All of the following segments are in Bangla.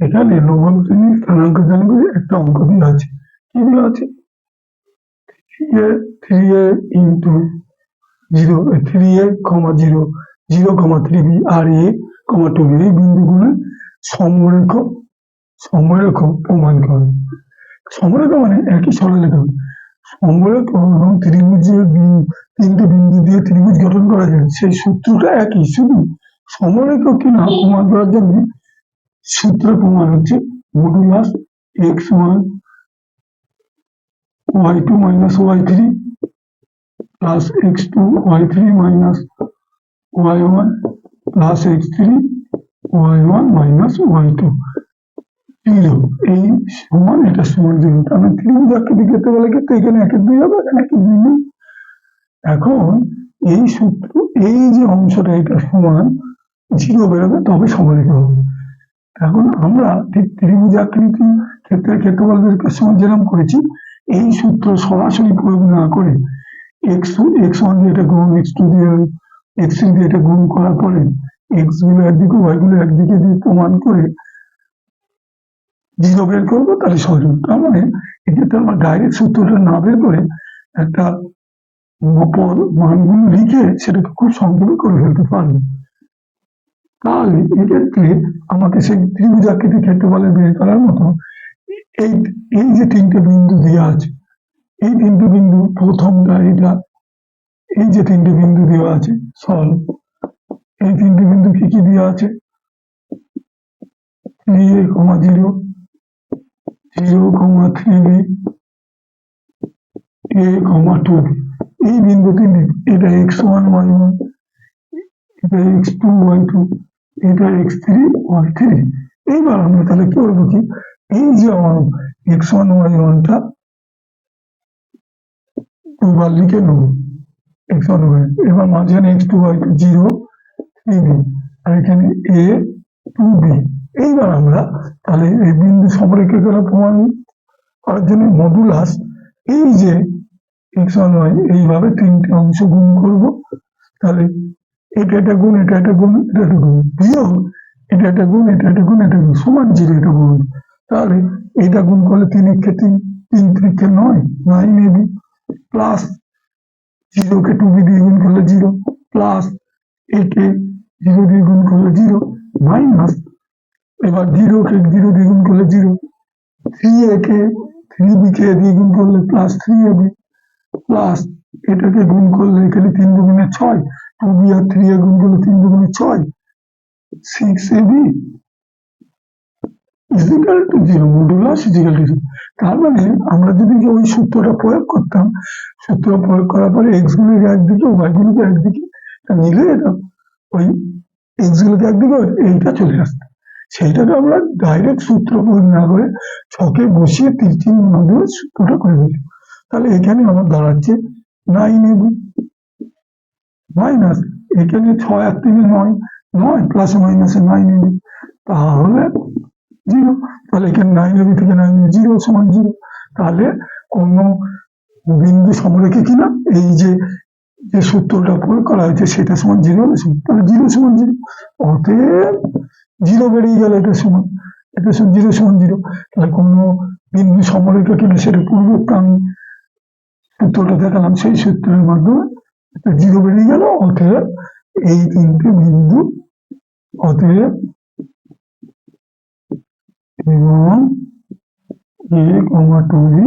এখানে নবম শ্রেণির স্থানাঙ্ক জানবে একটা অঙ্ক দিয়ে আছে। কি আছে? Three A three A into zero three A comma zero zero comma three B R A comma two B এই বিন্দুগুলো সমরেখ সমরেখ প্রমাণ করে। সমরেখ মানে একই সরলরেখা সমরেখ এবং ত্রিভুজের বি- তিনটে বিন্দু দিয়ে ত্রিভুজ গঠন করা যায়, সেই সূত্রটা একই, শুধু সমরেখ কিনা প্রমাণ করার জন্য সূত্র প্রমাণ হচ্ছে modulus X one Y two minus Y three plus X two Y three minus Y one plus X three Y one minus Y two zero এই সমান, এটা সমান জিরো মানে ত্রিভুজ আকৃতি ক্ষেত্রে বলে ক্ষেত্রে এখানে একের দুই হবে, এখানে একের দুই নেই। এখন এই সূত্র, এই যে অংশটা, এটা সমান, জিরো বেরোবে, তবে সমানিত হবে। এখন আমরা ঠিক ত্রিভুজ আকৃতি ক্ষেত্রে ক্ষেত্রফলের সময় যেরকম করেছি। এই সূত্র সরাসরি প্রয়োগ না করে এক্স এক্স ওয়ান দিয়ে এটা গুণ এক্স টু দিয়ে এক্স থ্রি দিয়ে এটা গুণ করার পরে এক্সগুলো একদিকে ওয়াই গুলো একদিকে দিয়ে প্রমাণ করে জিরো বের করব, তাহলে সহজ তার মানে এক্ষেত্রে আমরা ডাইরেক্ট সূত্রটা না বের করে একটা মানগুলো লিখে সেটাকে খুব সংক্ষেপে করে ফেলতে পারব। তাহলে এক্ষেত্রে আমাকে সেই ত্রিভুজ আকৃতি ক্ষেত্রফলে বের করার মতো এই এই যে তিনটে বিন্দু দেওয়া আছে, এই তিনটে বিন্দু প্রথমটা এটা এই যে তিনটে বিন্দু দেওয়া আছে, সল, এই তিনটে বিন্দু কি কি দেওয়া আছে? Three A comma zero zero comma three B A comma two B এই বিন্দু তিনটে এটা এক্স ওয়ান ওয়াই ওয়ান এটা এক্স টু ওয়াই টু এটা এক্স থ্রি ওয়াই থ্রি এইবার আমরা তাহলে কি করব কি? এই যে আমার এক্স ওয়ান ওয়াই ওয়ানটা দুবার লিখে নেব। এক্স ওয়ান ওয়াই এবার মাঝখানে X two Y zero three B আর এখানে এ টু বি এইবার আমরা তাহলে এই বিন্দু সমরেখাগুলো প্রমাণ করার জন্য মডুলাস এই যে এক্স ওয়ান ওয়াই এইভাবে তিনটে অংশ গুণ করব। তাহলে এটা একটা গুণ এটা একটা গুণ এটা একটা গুণ বিয়োগ এটা একটা গুণ এটা একটা গুণ এটা গুণ সমান জিরো এটা গুণ তাহলে এটা গুণ করলে তিন একে তিন তিন ত্রিকে নয় নাইন এবি প্লাস জিরোকে বি দিয়ে গুণ করলে জিরো প্লাস একে জিরো দিয়ে গুণ করলে জিরো মাইনাস এবার জিরোকে জিরো দিয়ে গুণ করলে জিরো থ্রি একে থ্রি বিকে দিয়ে গুণ করলে প্লাস থ্রি এবি প্লাস এটাকে গুণ করলে এখানে তিন দুগুণে ছয় টু বি আর থ্রি এ গুণ করলে তিন দুগুণে ছয় six AB equal two zero modulus equal two zero তার মানে আমরা যদি ওই সূত্রটা প্রয়োগ করতাম, সূত্র প্রয়োগ করার পরে এক্স গুলোকে একদিকে ওয়াই গুলোকে একদিকে মিলে যেতাম ওই এক্স গুলোকে একদিকে এইটা চলে আসতো। সেইটাকে আমরা ডাইরেক্ট সূত্র প্রয়োগ না করে ছকে বসিয়ে তিন তিন মাধ্যমে সূত্রটা করে ফেলি তাহলে এখানে আমার দাঁড়াচ্ছে নাইন এবি মাইনাস এখানে ছয় আর তিনে নয় নয় প্লাস মাইনাসে নাইন এবি তাহলে জিরো তাহলে এখানে নাইন এবি থেকে নাইন জিরো সমান জিরো তাহলে কোন বিন্দু সমরেখে কিনা এই যে যে সূত্রটা প্রয়োগ করা হয়েছে সেটা সমান জিরো হলে তাহলে জিরো সমান জিরো অতএব জিরো বেরিয়ে গেল, এটা সমান এটা সমান জিরো সমান জিরো তাহলে কোনো বিন্দু সমরেখা কিনা সেটা পূর্বক আমি সূত্রটা দেখালাম, সেই সূত্রের মাধ্যমে একটা জিরো বেরিয়ে গেল, অতএব এই তিনটে বিন্দু, অতএব এবং এ কমা টু বি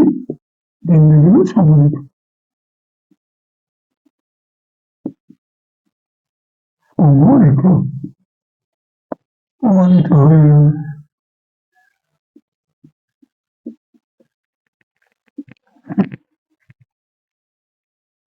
বিন্দুগুলো সমরেখ সমরেখ প্রমাণিত হয়ে গেল